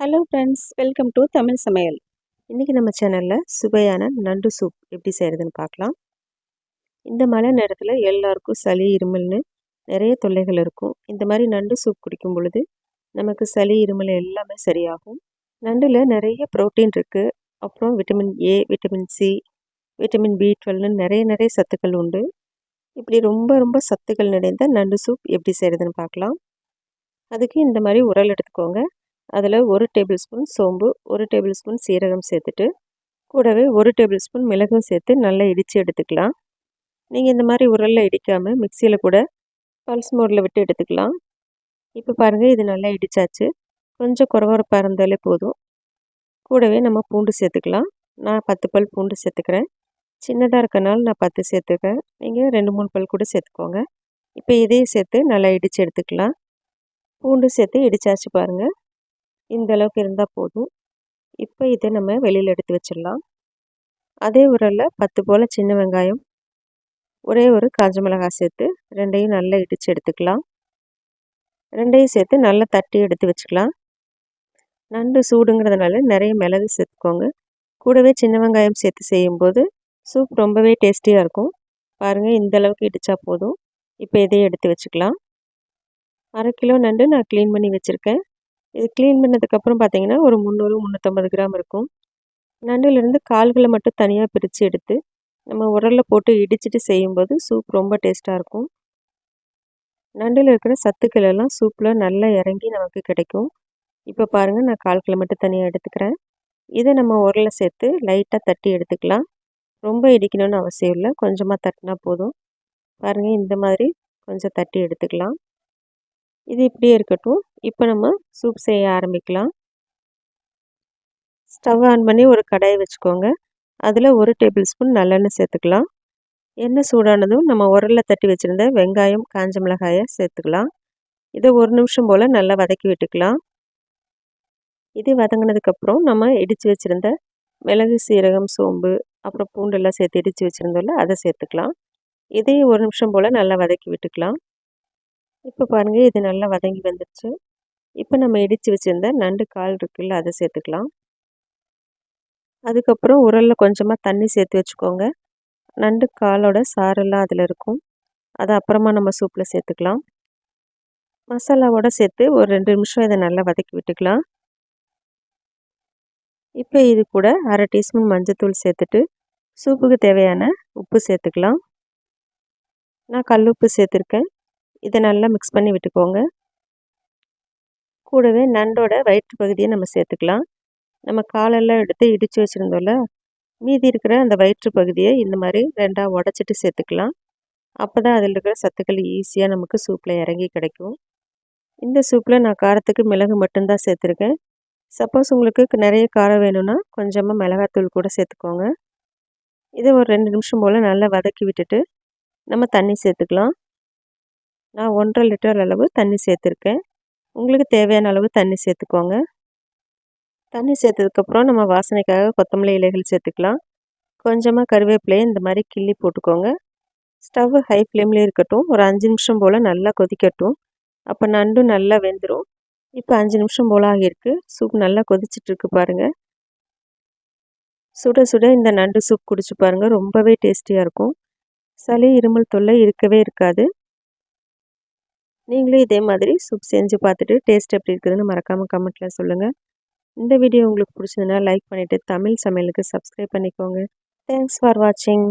Hello friends welcome to Tamil சமையல் இன்றைக்கி நம்ம சேனலில் சுவையான நண்டு சூப் எப்படி செய்கிறதுன்னு பார்க்கலாம். இந்த மழை நேரத்தில் எல்லாருக்கும் சளி இருமல்னு நிறைய தொல்லைகள் இருக்கும். இந்த மாதிரி நண்டு சூப் குடிக்கும் பொழுது நமக்கு சளி இருமல் எல்லாமே சரியாகும். நண்டில் நிறைய ப்ரோட்டீன் இருக்குது அப்புறம் vitamin A vitamin C vitamin B டுவெல்னு நிறைய நிறைய சத்துக்கள் உண்டு. இப்படி ரொம்ப ரொம்ப சத்துக்கள் நிறைந்த நண்டு சூப் எப்படி செய்கிறதுன்னு பார்க்கலாம். அதுக்கு இந்த மாதிரி உரல் எடுத்துக்கோங்க. அதில் ஒரு டேபிள் ஸ்பூன் சோம்பு ஒரு டேபிள் ஸ்பூன் சீரகம் சேர்த்துட்டு கூடவே ஒரு டேபிள் ஸ்பூன் மிளகும் சேர்த்து நல்லா இடித்து எடுத்துக்கலாம். நீங்கள் இந்த மாதிரி உரலில் இடிக்காமல் மிக்சியில் கூட பல்ஸ் மோடில் விட்டு எடுத்துக்கலாம். இப்போ பாருங்கள் இது நல்லா இடித்தாச்சு கொஞ்சம் குறவரப்பாக இருந்தாலே போதும். கூடவே நம்ம பூண்டு சேர்த்துக்கலாம். நான் பத்து பல் பூண்டு சேர்த்துக்கிறேன். சின்னதாக இருக்கனால நான் பத்து சேர்த்துக்கிறேன் நீங்கள் ரெண்டு மூணு பல் கூட சேர்த்துக்கோங்க. இப்போ இதையும் சேர்த்து நல்லா இடித்து எடுத்துக்கலாம். பூண்டு சேர்த்து இடித்தாச்சு பாருங்கள் இந்த அளவுக்கு இருந்தால் போதும். இப்போ இதை நம்ம வெளியில் எடுத்து வச்சிடலாம். அதே உரலில் பத்து போல் சின்ன வெங்காயம் ஒரே ஒரு காஞ்ச மிளகாய் சேர்த்து ரெண்டையும் நல்லா இடித்து எடுத்துக்கலாம். ரெண்டையும் சேர்த்து நல்லா தட்டி எடுத்து வச்சுக்கலாம். நண்டு சூடுங்கிறதுனால நிறைய மிளகு சேர்த்துக்கோங்க. கூடவே சின்ன வெங்காயம் சேர்த்து செய்யும்போது சூப் ரொம்பவே டேஸ்டியாக இருக்கும். பாருங்கள் இந்த அளவுக்கு இடித்தா போதும். இப்போ இதையும் எடுத்து வச்சுக்கலாம். அரை கிலோ நண்டு நான் க்ளீன் பண்ணி வச்சுருக்கேன். இது க்ளீன் பண்ணதுக்கப்புறம் பார்த்தீங்கன்னா ஒரு முந்நூறு முந்நூற்றம்பது கிராம் இருக்கும். நண்டுலேருந்து கால்களை மட்டும் தனியாக பிரித்து எடுத்து நம்ம உரலில் போட்டு இடிச்சிட்டு செய்யும்போது சூப் ரொம்ப டேஸ்ட்டாக இருக்கும். நண்டில் இருக்கிற சத்துக்கள் எல்லாம் சூப்பில் நல்லா இறங்கி நமக்கு கிடைக்கும். இப்போ பாருங்கள் நான் கால்களை மட்டும் தனியாக எடுத்துக்கிறேன். இதை நம்ம உரலை சேர்த்து லைட்டாக தட்டி எடுத்துக்கலாம். ரொம்ப இடிக்கணும்னு அவசியம் இல்லை கொஞ்சமாக தட்டினா போதும். பாருங்கள் இந்த மாதிரி கொஞ்சம் தட்டி எடுத்துக்கலாம். இது இப்படியே இருக்கட்டும். இப்போ நம்ம சூப் செய்ய ஆரம்பிக்கலாம். ஸ்டவ் ஆன் பண்ணி ஒரு கடாயை வச்சுக்கோங்க. அதில் ஒரு டேபிள் ஸ்பூன் நல்லெண்ணெய் சேர்த்துக்கலாம். எண்ணெய் சூடானதும் நம்ம உரலில் தட்டி வச்சுருந்த வெங்காயம் காஞ்ச மிளகாயை சேர்த்துக்கலாம். இதை ஒரு நிமிஷம் போல் நல்லா வதக்கி விட்டுக்கலாம். இது வதங்கினதுக்கப்புறம் நம்ம இடித்து வச்சுருந்த மிளகு சீரகம் சோம்பு அப்புறம் பூண்டெல்லாம் சேர்த்து இடித்து வச்சுருந்தோம்ல அதை சேர்த்துக்கலாம். இதையும் ஒரு நிமிஷம் போல் நல்லா வதக்கி விட்டுக்கலாம். இப்போ பாருங்கள் இது நல்லா வதங்கி வந்துடுச்சு இப்போ நம்ம இடித்து வச்சுருந்த நண்டு கால் இருக்குல்ல அதை சேர்த்துக்கலாம். அதுக்கப்புறம் உரலில் கொஞ்சமாக தண்ணி சேர்த்து வச்சுக்கோங்க. நண்டு காலோட சாரெல்லாம் அதில் இருக்கும். அதை அப்புறமா நம்ம சூப்பில் சேர்த்துக்கலாம். மசாலாவோட சேர்த்து ஒரு ரெண்டு நிமிஷம் இதை நல்லா வதக்கி விட்டுக்கலாம். இப்போ இது கூட அரை டீஸ்பூன் மஞ்சத்தூள் சேர்த்துட்டு சூப்புக்கு தேவையான உப்பு சேர்த்துக்கலாம். நான் கல் உப்பு சேர்த்துருக்கேன். இதை நல்லா மிக்ஸ் பண்ணி விட்டுக்கோங்க. கூடவே நண்டோட வயிற்று பகுதியை நம்ம சேர்த்துக்கலாம். நம்ம காலெல்லாம் எடுத்து இடித்து வச்சுருந்தோம்ல மீதி இருக்கிற அந்த வயிற்று பகுதியை இந்த மாதிரி ரெண்டாக உடச்சிட்டு சேர்த்துக்கலாம். அப்போ தான் அதில் இருக்கிற சத்துக்கள் ஈஸியாக நமக்கு சூப்பில் இறங்கி கிடைக்கும். இந்த சூப்பில் நான் காரத்துக்கு மிளகு மட்டும்தான் சேர்த்துருக்கேன். சப்போஸ் உங்களுக்கு நிறைய காரம் வேணும்னா கொஞ்சமாக மிளகாத்தூள் கூட சேர்த்துக்கோங்க. இதை ஒரு ரெண்டு நிமிஷம் போல் நல்லா வதக்கி விட்டுட்டு நம்ம தண்ணி சேர்த்துக்கலாம். நான் ஒன்றரை லிட்டர் அளவு தண்ணி சேர்த்துருக்கேன். உங்களுக்கு தேவையான அளவு தண்ணி சேர்த்துக்கோங்க. தண்ணி சேர்த்ததுக்கப்புறம் நம்ம வாசனைக்காக கொத்தமல்லி இலைகள் சேர்த்துக்கலாம். கொஞ்சமாக கருவேப்பிலையை இந்த மாதிரி கிள்ளி போட்டுக்கோங்க. ஸ்டவ் ஹை ஃப்ளேம்லேயே இருக்கட்டும். ஒரு அஞ்சு நிமிஷம் போல் நல்லா கொதிக்கட்டும். அப்போ நண்டும் நல்லா வெந்துடும் இப்போ அஞ்சு நிமிஷம் போல் ஆகியிருக்கு. சூப் நல்லா கொதிச்சிட்ருக்கு பாருங்கள் சுட சுட இந்த நண்டு சூப் குடிச்சு பாருங்கள் ரொம்பவே டேஸ்டியாக இருக்கும். சளி இருமல் தொல்லை இருக்கவே இருக்காது. நீங்களும் இதே மாதிரி சூப் செஞ்சு பார்த்துட்டு டேஸ்ட் எப்படி இருக்குதுன்னு மறக்காமல் கமெண்ட்டில் சொல்லுங்கள் இந்த வீடியோ உங்களுக்கு பிடிச்சதுன்னா லைக் பண்ணிவிட்டு தமிழ் சமையலுக்கு சப்ஸ்கிரைப் பண்ணிக்கோங்க. தேங்க்ஸ் ஃபார் வாட்சிங்